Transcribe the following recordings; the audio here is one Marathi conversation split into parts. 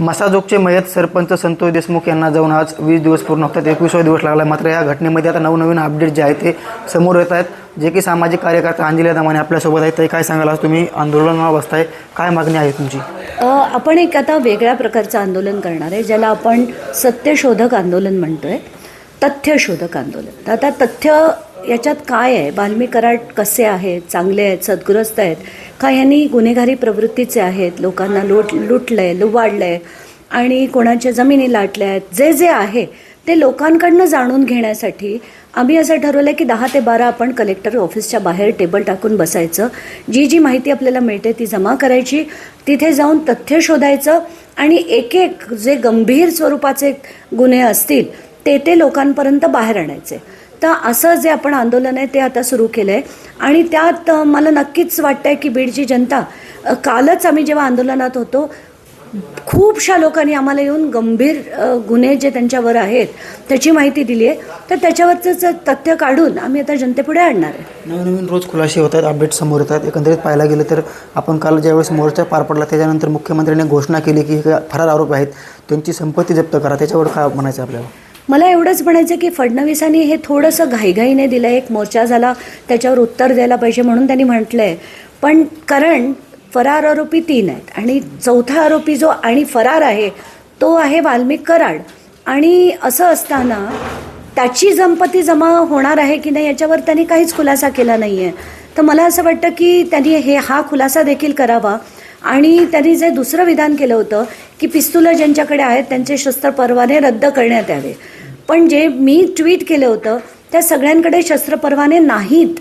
मसाजोगचे मयत सरपंच संतोष देशमुख यांना जाऊन आज वीस दिवस पूर्ण होतात. एकवीसवा दिवस लागला मात्र या घटनेमध्ये आता नवनवीन अपडेट जे आहेत ते समोर येत आहेत. जे की सामाजिक कार्यकर्ता अंजली दमाने आपल्यासोबत आहेत. ते काय सांगाल आज तुम्ही? आंदोलनावर बसताय काय मागणी आहे तुमची? आपण एक आता वेगळ्या प्रकारचं आंदोलन करणार आहे ज्याला आपण सत्यशोधक आंदोलन म्हणतोय. तथ्यशोधक आंदोलन. तर आता तथ्य याच्यात काय आहे? बाल्मी कराड कसे आहेत? चांगले आहेत? सद्ग्रस्त आहेत? का यांनी गुन्हेगारी प्रवृत्तीचे आहेत? लोकांना लूट लुटलंय आहे आणि कोणाच्या जमिनी लाटल्या आहेत? जे जे आहे ते लोकांकडनं जाणून घेण्यासाठी आम्ही असं ठरवलं की दहा ते बारा आपण कलेक्टर ऑफिसच्या बाहेर टेबल टाकून बसायचं. जी जी माहिती आपल्याला मिळते ती जमा करायची. तिथे जाऊन तथ्य शोधायचं आणि एक एक जे गंभीर स्वरूपाचे गुन्हे असतील ते ते लोकांपर्यंत बाहेर आणायचे. तर असं जे आपण आंदोलन आहे ते आता सुरू केलं आहे आणि त्यात मला नक्कीच वाटतं आहे की बीडची जनता कालच आम्ही जेव्हा आंदोलनात होतो खूपशा लोकांनी आम्हाला येऊन गंभीर गुन्हे जे त्यांच्यावर आहेत त्याची माहिती दिली आहे. तर त्याच्यावरचं तथ्य काढून आम्ही आता जनतेपुढे आणणार आहे. नवनवीन रोज खुलासे होत आहेत अपडेट समोर येतात एकंदरीत पाहायला गेलं तर आपण काल ज्यावेळेस मोर्चा पार पडला त्याच्यानंतर मुख्यमंत्र्यांनी घोषणा केली की फरार आरोप आहेत त्यांची संपत्ती जप्त करा त्याच्यावर काय म्हणायचं आपल्याला? मला एवढंच म्हणायचं की फडणवीसांनी हे थोडंसं घाईघाईने दिलं एक मोर्चा झाला त्याच्यावर उत्तर द्यायला पाहिजे म्हणून त्यांनी म्हटलं आहे पण कारण फरार आरोपी तीन आहेत आणि चौथा आरोपी जो आणि फरार आहे तो आहे वाल्मिक कराड. आणि असं असताना त्याची जमपती जमा होणार आहे की नाही याच्यावर त्यांनी काहीच खुलासा केला नाही आहे तर मला असं वाटतं की त्यांनी हे हा खुलासा देखील करावा. आणि त्यांनी जे दुसरं विधान केलं होतं की पिस्तुलं ज्यांच्याकडे आहेत त्यांचे शस्त्र परवाने रद्द करण्यात यावे. पण जे मी ट्विट केलं होतं त्या सगळ्यांकडे शस्त्र परवाने नाहीत.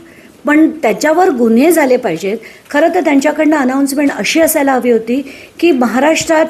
पण त्याच्यावर गुन्हे झाले पाहिजेत. खरं तर त्यांच्याकडनं अनाऊन्समेंट अशी असायला हवी होती की महाराष्ट्रात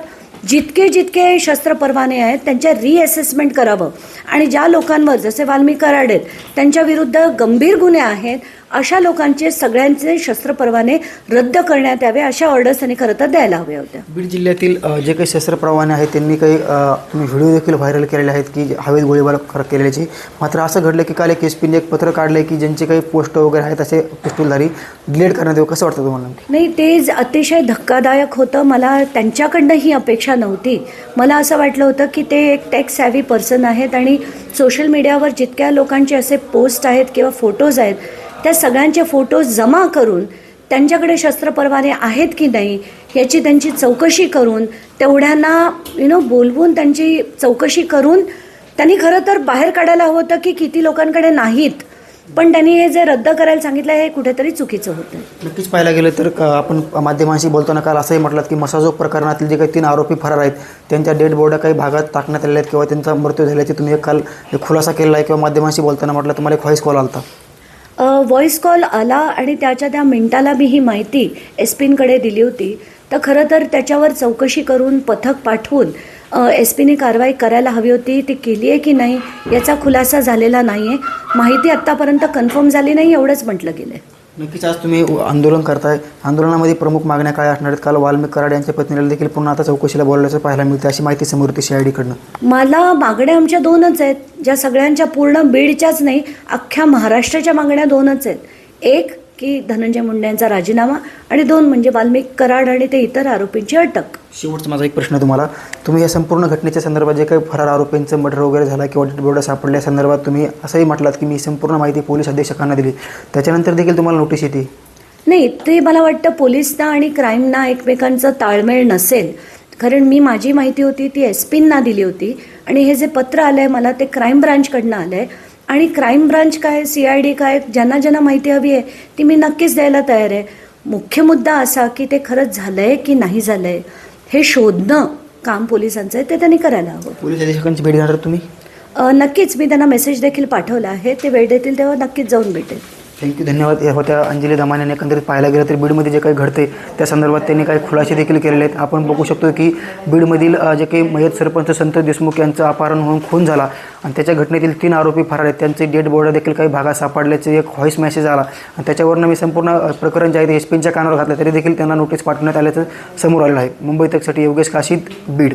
जितके जितके शस्त्र परवाने आहेत त्यांच्या रिअसेसमेंट करावं. आणि ज्या लोकांवर जसे वाल्मी कराड आहेत त्यांच्याविरुद्ध गंभीर गुन्हे आहेत अशा लोकांचे सगळ्यांचे शस्त्र परवाने रद्द करण्यात यावे अशा ऑर्डर्स त्यांनी खरं तर द्यायला हव्या होत्या. बीड जिल्ह्यातील जे काही शस्त्रप्रवाने आहेत त्यांनी काही तुम्ही व्हिडिओ देखील व्हायरल केलेले आहेत की हवेत गोळीबार कर- केलेल्याचे. मात्र असं घडलं की काल एक एस पीने एक पत्र काढलं की ज्यांचे काही पोस्ट वगैरे आहेत असे पिस्तूलधारी डिलीट करण्यात येऊ कसं वाटतं तुम्हाला? नाही ते अतिशय धक्कादायक होतं. मला त्यांच्याकडनं ही अपेक्षा नव्हती. मला असं वाटलं होतं की ते एक टेक सॅव्ही पर्सन आहेत आणि सोशल मीडियावर जितक्या लोकांचे असे पोस्ट आहेत किंवा फोटोज आहेत त्या सगळ्यांचे फोटोज जमा करून त्यांच्याकडे शस्त्रपरवाने आहेत की नाही याची त्यांची चौकशी करून तेवढ्यांना यु नो बोलवून त्यांची चौकशी करून त्यांनी खरं तर बाहेर काढायला हवं होतं की किती लोकांकडे नाहीत. पण त्यांनी हे जे रद्द करायला सांगितलं हे कुठेतरी चुकीचं होतं. नक्कीच पाहायला गेलं तर क- आपण माध्यमांशी बोलताना काल असंही म्हटलं की मसाजोग प्रकरणातील जे काही तीन आरोपी फरार आहेत त्यांच्या डेड बॉड्या काही भागात टाकण्यात आलेल्या आहेत किंवा त्यांचा मृत्यू झाल्याचे तुम्ही एक काल खुलासा केलेला आहे किंवा माध्यमांशी बोलताना म्हटलं तुम्हाला एक व्हॉइस कॉल होता व्हॉइस कॉल आला आणि त्याच्या त्या मिनिटाला मी ही माहिती एस पींकडे दिली होती. तर खरं तर त्याच्यावर चौकशी करून पथक पाठवून एस पीने कारवाई करायला हवी होती. ती केली आहे की नाही याचा खुलासा झालेला नाही आहे माहिती आत्तापर्यंत कन्फर्म झाली नाही एवढंच म्हटलं गेलं आहे नक्कीच आज तुम्ही आंदोलन करताय. आंदोलनामध्ये प्रमुख मागण्या काय असणार आहेत? काल वाल्मिक कराड यांच्या पत्नीला देखील पुन्हा आता चौकशीला बोलवल्याचं पाहायला मिळते अशी माहिती समोर होती सी मला मागण्या आमच्या दोनच आहेत. ज्या सगळ्यांच्या पूर्ण बीडच्याच नाही अख्ख्या महाराष्ट्राच्या मागण्या दोनच आहेत. एक की धनंजय मुंडे यांचा राजीनामा आणि दोन म्हणजे वाल्मिक कराड आणि ते इतर आरोपींची अटक. शेवटचा माझा एक प्रश्न तुम्हाला. तुम्ही या संपूर्ण घटनेच्या संदर्भात जे काही फरार आरोपींचं मर्डर वगैरे झाला किंवा डेड बॉडी सापडल्या संदर्भात तुम्ही असंही म्हटलात की मी संपूर्ण माहिती पोलीस अधीक्षकांना दिली. त्याच्यानंतर देखील तुम्हाला नोटीस येते. नाही ते मला वाटतं पोलिसना आणि क्राईमना एकमेकांचं ताळमेळ नसेल. कारण मी माझी माहिती होती ती एस पींना दिली होती. आणि हे जे पत्र आलं आहे मला ते क्राईम ब्रांचकडनं आलं आहे आणि क्राईम ब्रांच काय सी आय डी काय ज्यांना ज्यांना माहिती हवी आहे ती मी नक्कीच द्यायला तयार आहे. मुख्य मुद्दा असा की ते खरंच झालं आहे की नाही झालं आहे हे शोधणं काम पोलिसांचं आहे ते त्यांनी करायला हवं. पोलीस अधीक्षकांची भेट घेणार तुम्ही? नक्कीच. मी त्यांना मेसेज देखील पाठवला आहे. ते वेळ देतील तेव्हा नक्कीच जाऊन भेटेल. थँक्यू धन्यवाद. या होत्या अंजली दमाने एकंदरीत पाहायला गेलं तर बीडमध्ये जे काही घडते त्या संदर्भात त्यांनी काही खुलासे देखील केलेले आहेत. आपण बघू शकतो की बीडमधील जे काही मयत सरपंच संत देशमुख यांचं अपहरण होऊन खून झाला आणि त्याच्या घटनेतील तीन आरोपी फरार आहेत. त्यांचे डेड बॉडी देखील काही भागात सापडल्याचे एक व्हॉईस मेसेज आला. आणि त्याच्यावरनं मी संपूर्ण प्रकरण जे आहे ते एस पीच्या कानावर घातलं तरी देखील त्यांना नोटीस पाठवण्यात आल्याचं समोर आलेलं आहे. मुंबई तकसाठी योगेश काशीद बीड.